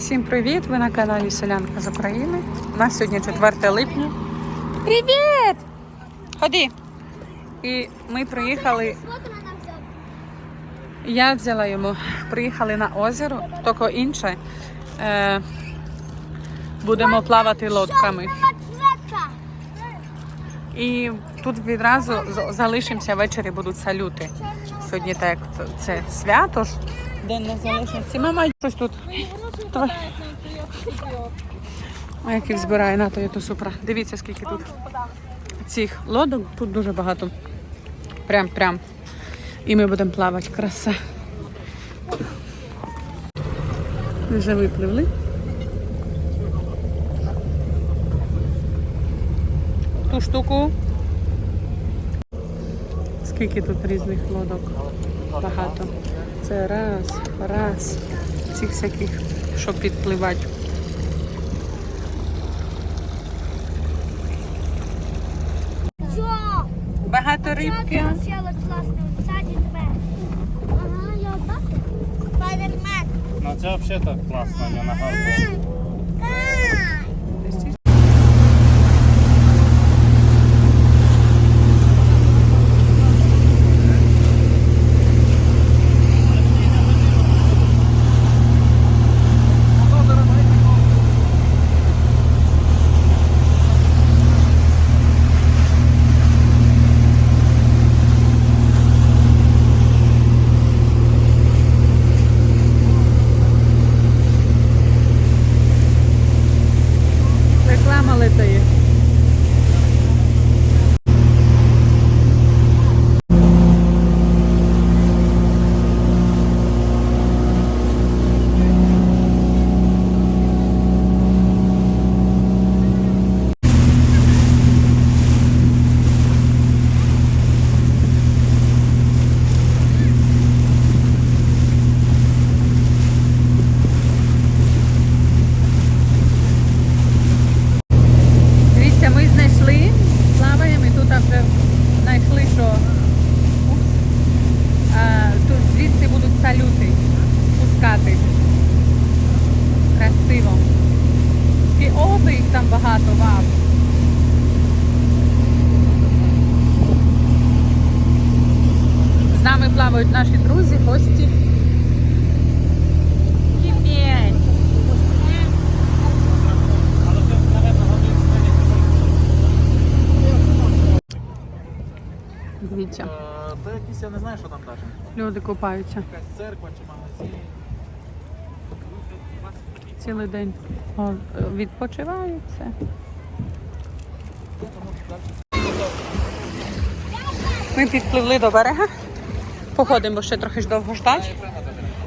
Всім привіт! Ви на каналі Селянка з України. У нас сьогодні 4 липня. Привіт! Ходи! І ми приїхали. Я взяла йому. Приїхали на озеро, тільки інше. Е, будемо плавати лодками. І тут відразу залишимося ввечері будуть салюти. Сьогодні так це свято ж. День незалежності. Мама щось тут. Давай. Ой, як їх збирає на то, то супра. Дивіться, скільки тут цих лодок. Тут дуже багато. Прям, прям. І ми будемо плавати. Краса. Вже випливли. Ту штуку. Скільки тут різних лодок? Багато. Це раз, раз. Цих всяких, щоб підпливати. Багато рибки. Я. Ну це взагалі так класно, не на гарбу. Реклама летає. Дивіться, ми знайшли, плаваємо і тут вже знайшли, що упс, а, тут звідси будуть салюти пускати. Красиво. Оби їх там багато, вау. З нами плавають наші друзі, гості. Дивіться, Це якісь, я не знаю, що там даже. люди купаються. Якась церква чи магазин. цілий день О, відпочивають все. Ми підпливли до берега. Походимо, бо ще трохи ж довго ждати.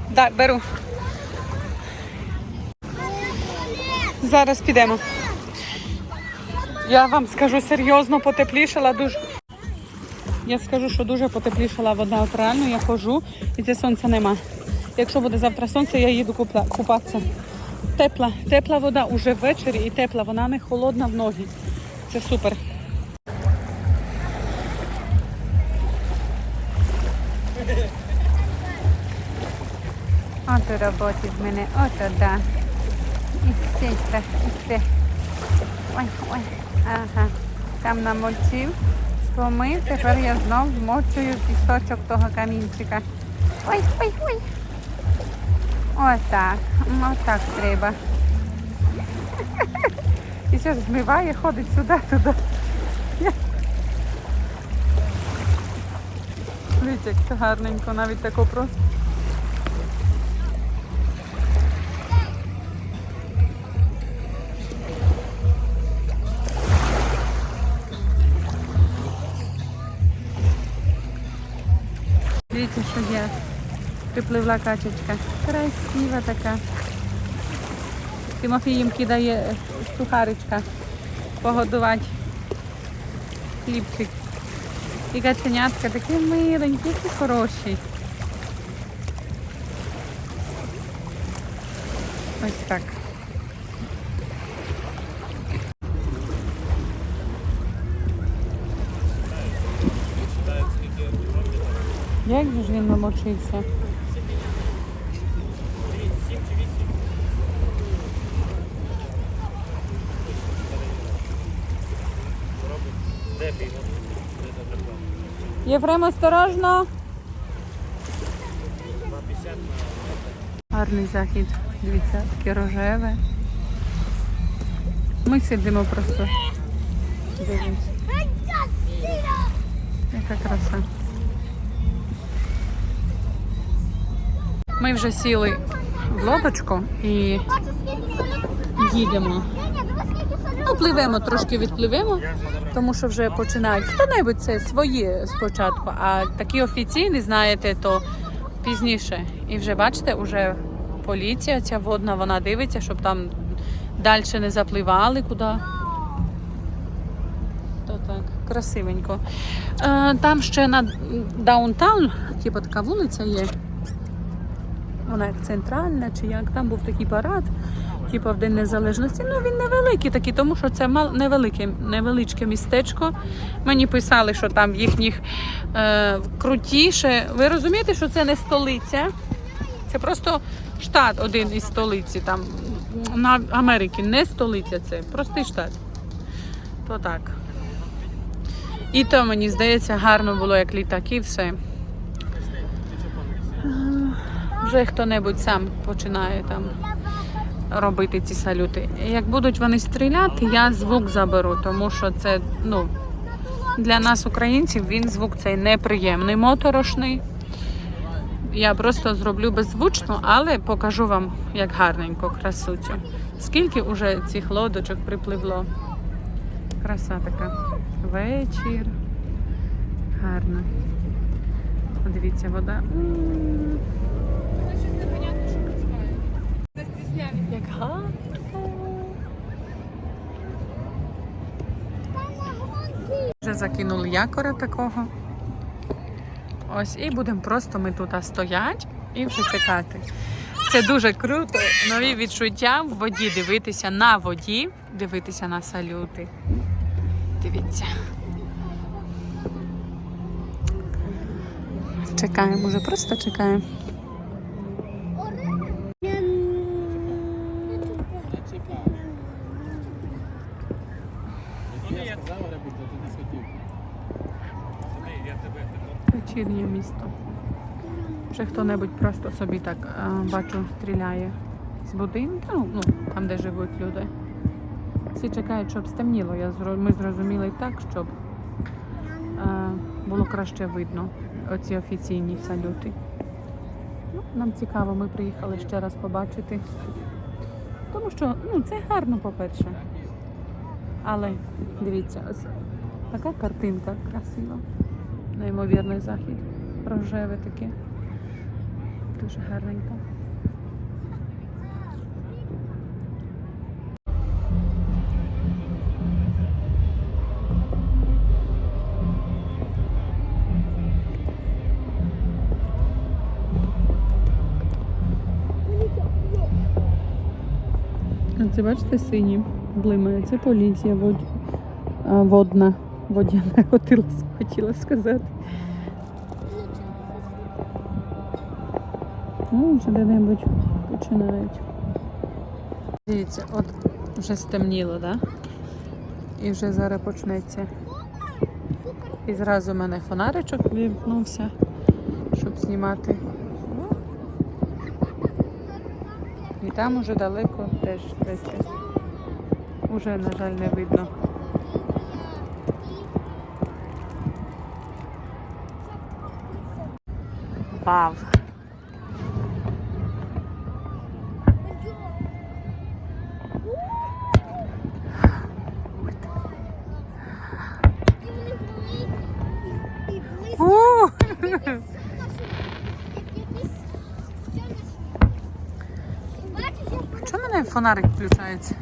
Да, беру. Зараз підемо. Я вам скажу серйозно, потеплішала дуже. Я скажу, що дуже потеплішала вода. От реально я ходжу і це сонця нема. Якщо буде завтра сонце, я їду купатися. Тепла, тепла вода уже ввечері і тепла, вона не холодна в ноги. Це супер. Ото роботи в мене, ото да. І все, і все. Ой, ой, ага. Там намочив, помив, тепер я знов вмочую пісочок того камінчика. Ой, ой, ой. Отак. Отак треба. І ще ж змиває, ходить сюди-туди. Дивіться, як це гарненько, навіть тако просто. Дивіться, що є. Припливла качечка. Красива така. Тимофій їм кидає е, сухаричка погодувати. Хлібчик. І каченятка такі миленькі, які хороші. Ось так. Як же ж він намочився? Єфрем, осторожно. Гарний захід. Дивіться, таке рожеве. Ми сидимо просто. Дивимося. Яка краса. Ми вже сіли в лодочку і їдемо. Пливемо, трошки відпливемо, тому що вже починають. Хто-небудь це свої спочатку, а такі офіційні, знаєте, то пізніше. І вже бачите, вже поліція ця водна, вона дивиться, щоб там далі не запливали куди. То так, красивенько. Е, там ще на даунтаун, типу така вулиця є. Вона як центральна, чи як там був такий парад, типу в День Незалежності. Ну він невеликий такий, тому що це мал невелике, невеличке містечко. Мені писали, що там їхніх е, крутіше. Ви розумієте, що це не столиця? Це просто штат один із столиці. Там на Америки не столиця, це простий штат. То так. І то мені здається, гарно було, як літаки, все. Е, Вже хто-небудь сам починає там робити ці салюти. Як будуть вони стріляти, я звук заберу, тому що це ну, для нас, українців, він звук цей неприємний, моторошний. Я просто зроблю беззвучно, але покажу вам, як гарненько красуцю. Скільки вже цих лодочок припливло. Краса така. Вечір. Гарно. Подивіться, вода. М. Як гарно. Вже закинули якоря такого. Ось, і будемо просто ми тут стоять і вже чекати. Це дуже круто. Нові відчуття в воді дивитися на воді, дивитися на салюти. Дивіться. Чекаємо, вже просто чекаємо. Я сказав, робити, ти не схотів. Я тебе Вечірнє місто. Вже хто-небудь просто собі так бачу, стріляє з будинку, ну, ну, там, де живуть люди. Всі чекають, щоб стемніло. Ми зрозуміли так, щоб а, було краще видно оці офіційні салюти. Ну, нам цікаво, ми приїхали ще раз побачити. Тому що ну, це гарно, по-перше. Але дивіться, ось така картинка красива. Неймовірний захід. Рожеве таке. Дуже гарненько. Це бачите сині блимає. Це поліція вод... водна. Водяна хотіла, хотіла сказати. Ну, вже де-небудь починають. Дивіться, от вже стемніло, да? І вже зараз почнеться. І зразу в мене фонаричок вімкнувся, щоб знімати. І там уже далеко теж десь. Уже, на жаль, не видно. Вау! Фонарик включається?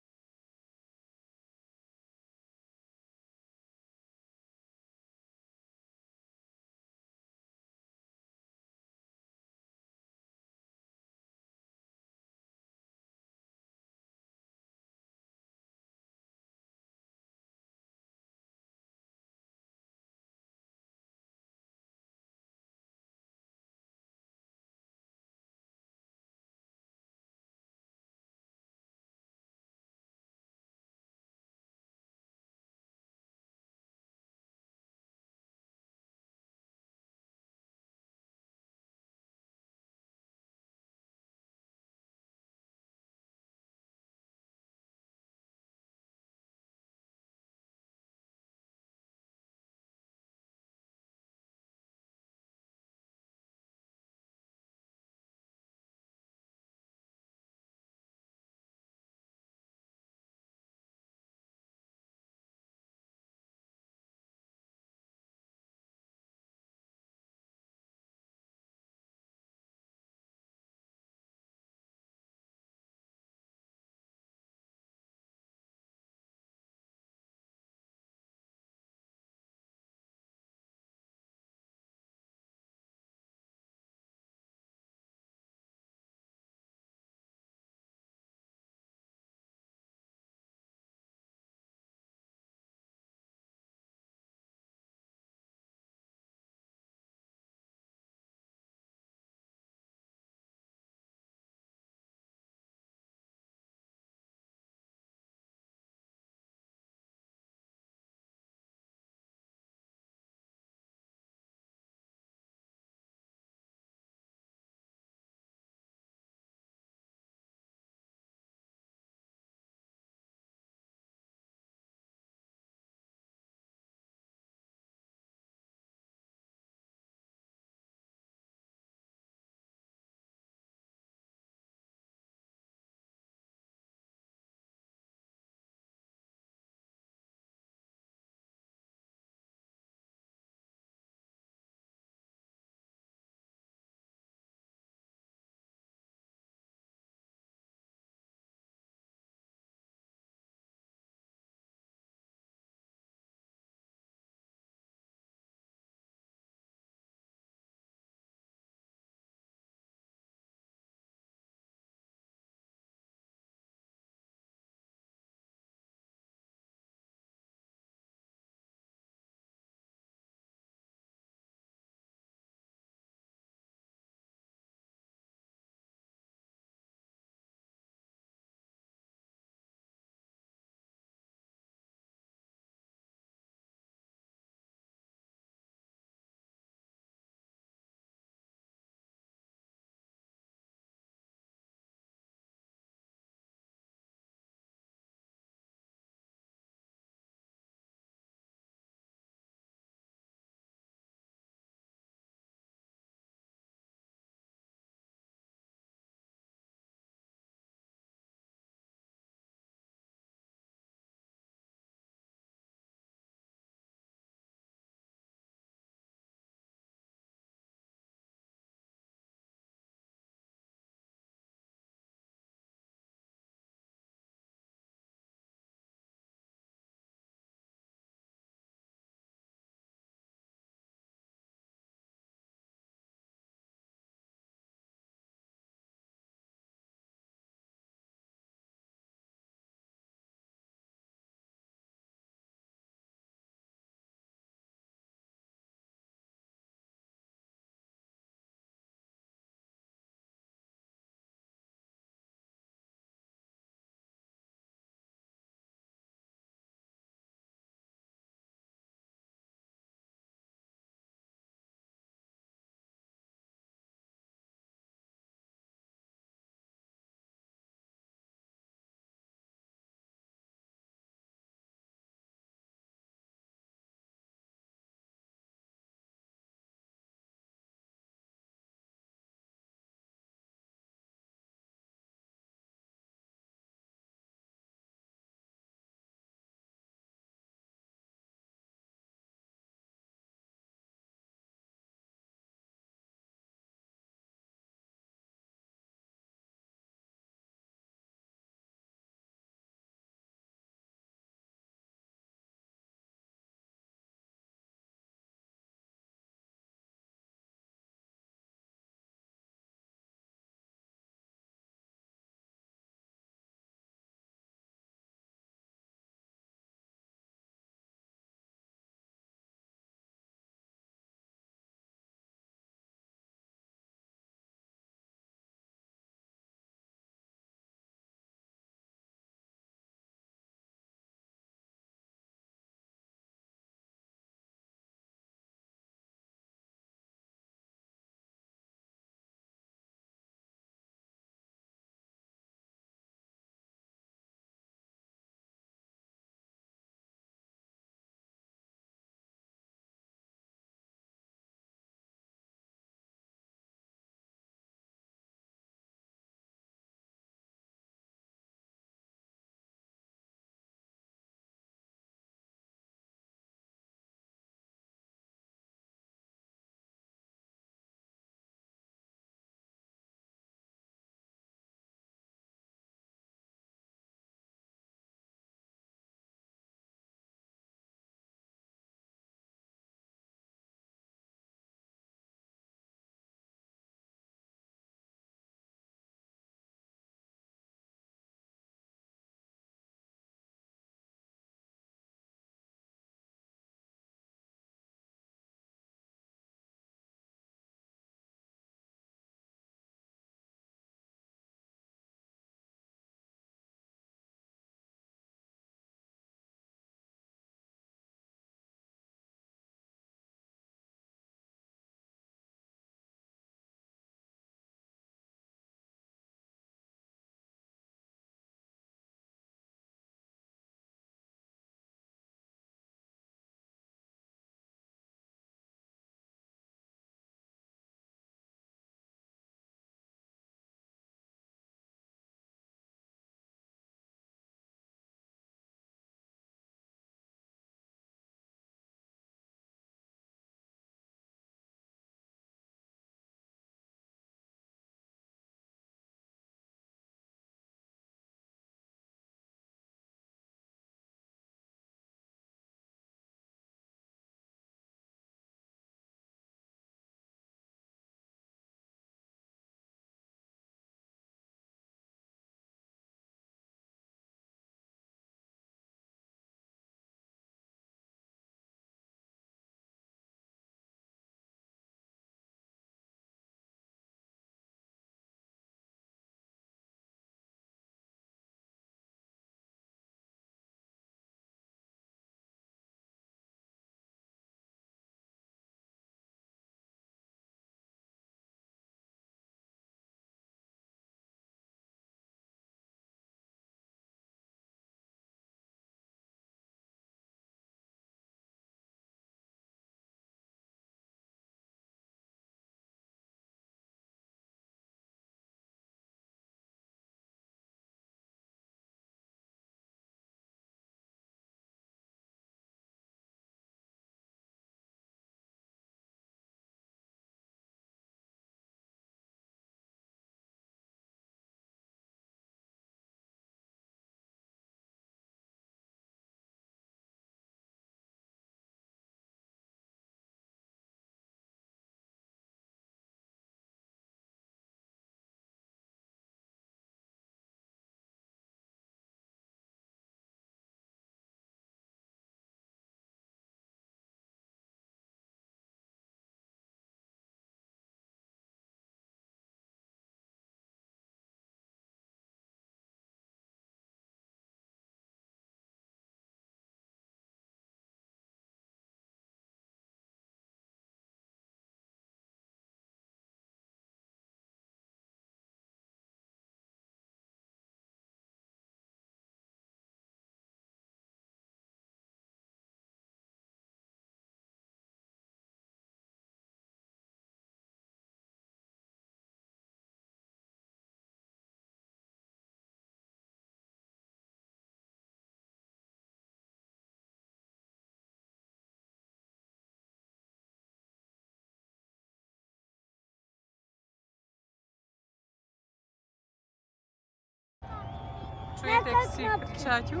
Чуєте, як всі кричать. «У!»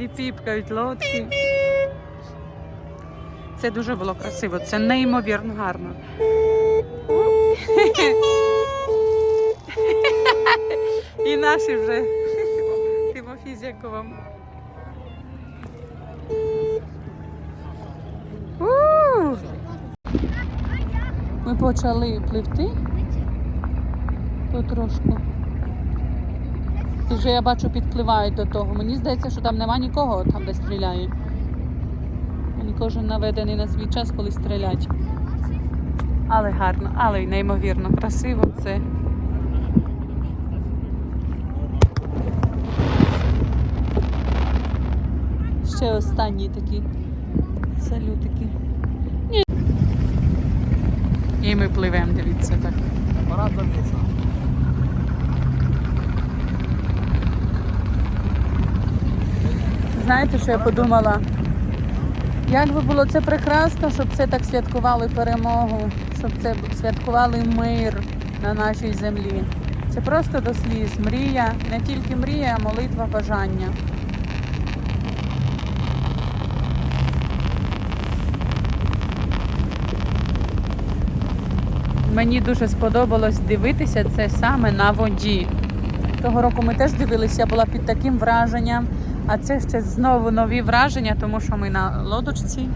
І піпкають лодки. Це дуже було красиво, це неймовірно гарно. І наші вже Тимофій з Яковом. Ми почали пливти потрошку. Вже я бачу, підпливають до того. Мені здається, що там нема нікого, там де стріляють. Вони кожен наведений на свій час, коли стрілять. Але гарно, але й неймовірно красиво це. Ще останні такі салютики. І ми пливемо, дивіться так. Апарат завівся. Знаєте, що я подумала? Як би було це прекрасно, щоб це так святкували перемогу, щоб це святкували мир на нашій землі. Це просто до сліз. Мрія, не тільки мрія, а молитва, бажання. Мені дуже сподобалось дивитися це саме на воді. Того року ми теж дивилися, я була під таким враженням. А це ще знову нові враження, тому що ми на лодочці.